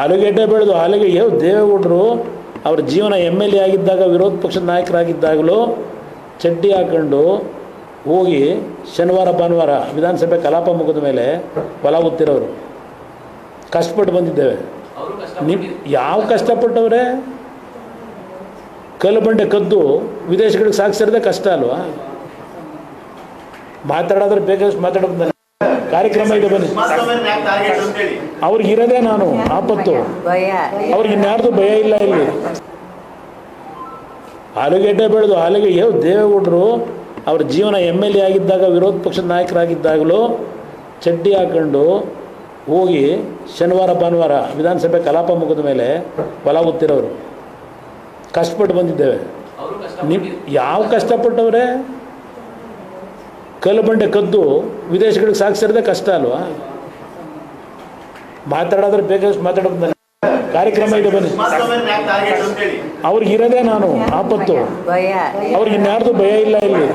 ಆಲೂಗೆಡ್ಡೆ ಬೆಳೆದು ಆಲೂಗೆ ಯಾವ ದೇವೇಗೌಡರು ಅವ್ರ ಜೀವನ ಎಂ ಎಲ್ ಎ ಆಗಿದ್ದಾಗ ವಿರೋಧ ಪಕ್ಷದ ನಾಯಕರಾಗಿದ್ದಾಗಲೂ ಚಡ್ಡಿ ಹಾಕೊಂಡು ಹೋಗಿ ಶನಿವಾರ ಭಾನುವಾರ ವಿಧಾನಸಭೆ ಕಲಾಪ ಮುಗಿದ ಮೇಲೆ ಹೊಲ ಗೊತ್ತಿರೋರು ಕಷ್ಟಪಟ್ಟು ಬಂದಿದ್ದೇವೆ. ನಿಮ್ ಯಾವ ಕಷ್ಟಪಟ್ಟವ್ರೆ? ಕಲ್ಲು ಬಂಡೆ ಕದ್ದು ವಿದೇಶಗಳಿಗೆ ಸಾಗಿಸಿರೋದೇ ಕಷ್ಟ ಅಲ್ವಾ? ಮಾತಾಡೋದ್ರೆ ಬೇಕಾದಷ್ಟು ಮಾತಾಡೋದು ಕಾರ್ಯಕ್ರಮ ಇದೆ ಬನ್ನಿ. ಅವ್ರಿಗೆ ಇರೋದೇ ನಾನು ಆಪತ್ತು. ಅವ್ರಿಗೆ ಇನ್ಯಾರ್ದು ಭಯ ಇಲ್ಲ ಇಲ್ಲಿ. ಆಲೂಗೆಡ್ಡೆ ಬೆಳೆದು ಆಲೂಗೆ ದೇವೇಗೌಡರು ಅವ್ರ ಜೀವನ ಎಂ ಎಲ್ ಎ ಆಗಿದ್ದಾಗ ವಿರೋಧ ಪಕ್ಷದ ನಾಯಕರಾಗಿದ್ದಾಗಲೂ ಚಡ್ಡಿ ಹಾಕೊಂಡು ಹೋಗಿ ಶನಿವಾರ ಭಾನುವಾರ ವಿಧಾನಸಭೆ ಕಲಾಪ ಮುಗಿದ ಮೇಲೆ ಹೊಲ ಗೊತ್ತಿರೋರು. ಕಷ್ಟಪಟ್ಟು ಬಂದಿದ್ದೇವೆ. ನಿಮ್ ಯಾವ ಕಷ್ಟಪಟ್ಟವ್ರೆ? ಕಲ್ಲು ಬಂಡೆ ಕದ್ದು ವಿದೇಶಗಳಿಗೆ ಸಾಗಿಸಿರೋದೇ ಕಷ್ಟ ಅಲ್ವಾ? ಮಾತಾಡೋದ್ರೆ ಬೇಕಾದಷ್ಟು ಮಾತಾಡೋದು ಕಾರ್ಯಕ್ರಮ ಇದೆ ಬನ್ನಿ. ಅವ್ರಿಗೆ ಇರೋದೇ ನಾನು ಆಪತ್ತು. ಭಯ. ಅವ್ರಿಗೆ ಇನ್ಯಾರ್ದು ಭಯ ಇಲ್ಲ ಇಲ್ಲಿ.